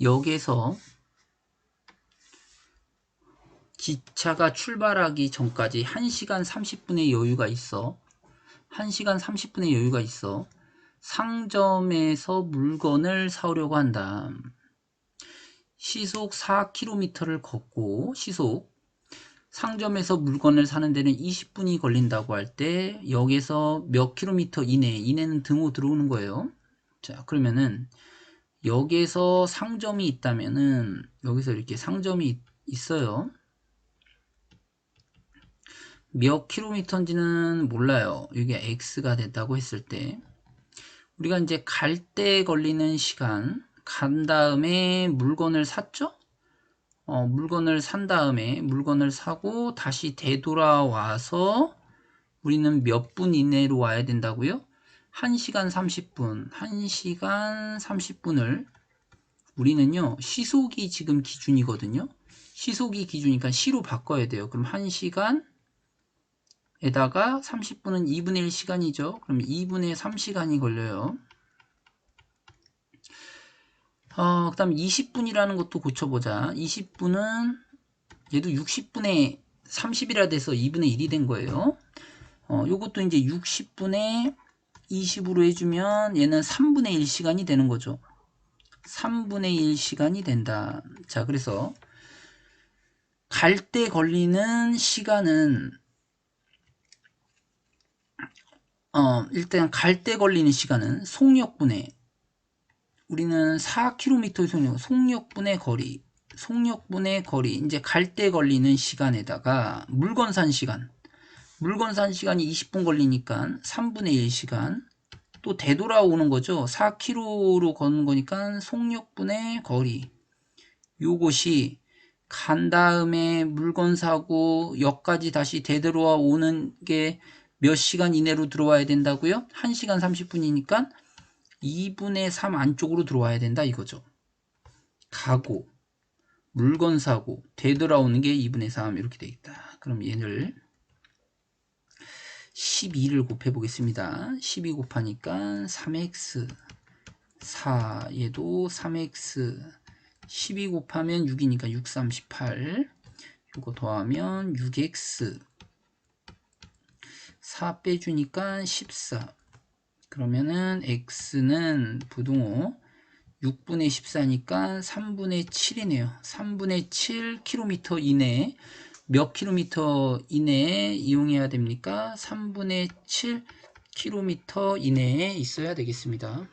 역에서 기차가 출발하기 전까지 1시간 30분의 여유가 있어. 1시간 30분의 여유가 있어. 상점에서 물건을 사오려고 한다. 시속 4km를 걷고 시속 상점에서 물건을 사는 데는 20분이 걸린다고 할 때 역에서 몇 킬로미터 이내 이내는 등호 들어오는 거예요. 자 그러면은 역에서 상점이 있다면은 여기서 이렇게 상점이 있어요. 몇 킬로미터인지는 몰라요. 이게 x가 됐다고 했을 때 우리가 이제 갈 때 걸리는 시간 간 다음에 물건을 샀죠? 어, 물건을 산 다음에 물건을 사고 다시 되돌아와서 우리는 몇 분 이내로 와야 된다고요? 1시간 30분, 1시간 30분을 우리는요, 시속이 지금 기준이거든요. 시속이 기준이니까 시로 바꿔야 돼요. 그럼 1시간 에다가 30분은 2분의 1 시간이죠. 그럼 2분의 3 시간이 걸려요. 어, 그 다음 20분이라는 것도 고쳐보자. 20분은 얘도 60분의 30이라 돼서 2분의 1이 된 거예요. 어, 요것도 이제 60분의 20으로 해주면 얘는 3분의 1 시간이 되는 거죠. 3분의 1 시간이 된다. 자, 그래서 갈 때 걸리는 시간은 어, 일단 갈 때 걸리는 시간은 속력분의 우리는 4km 속력, 속력분의 거리, 속력분의 거리, 이제 갈 때 걸리는 시간에다가 물건 산 시간, 물건 산 시간이 20분 걸리니까 3분의 1 시간, 또 되돌아오는 거죠. 4km로 걷는 거니까 속력분의 거리. 요것이 간 다음에 물건 사고 역까지 다시 되돌아 오는 게 몇 시간 이내로 들어와야 된다고요? 1시간 30분이니까 2분의 3 안쪽으로 들어와야 된다 이거죠. 가고 물건 사고 되돌아오는 게 2분의 3 이렇게 되겠다. 그럼 얘를 12를 곱해 보겠습니다. 12 곱하니까 3x 4 얘도 3x 12 곱하면 6이니까 6, 38 이거 더하면 6x 4 빼주니까 14 그러면은 x는 부등호 6분의 14니까 3분의 7이네요. 3분의 7km 이내에 몇 킬로미터 이내에 이용해야 됩니까? 3분의 7km 이내에 있어야 되겠습니다.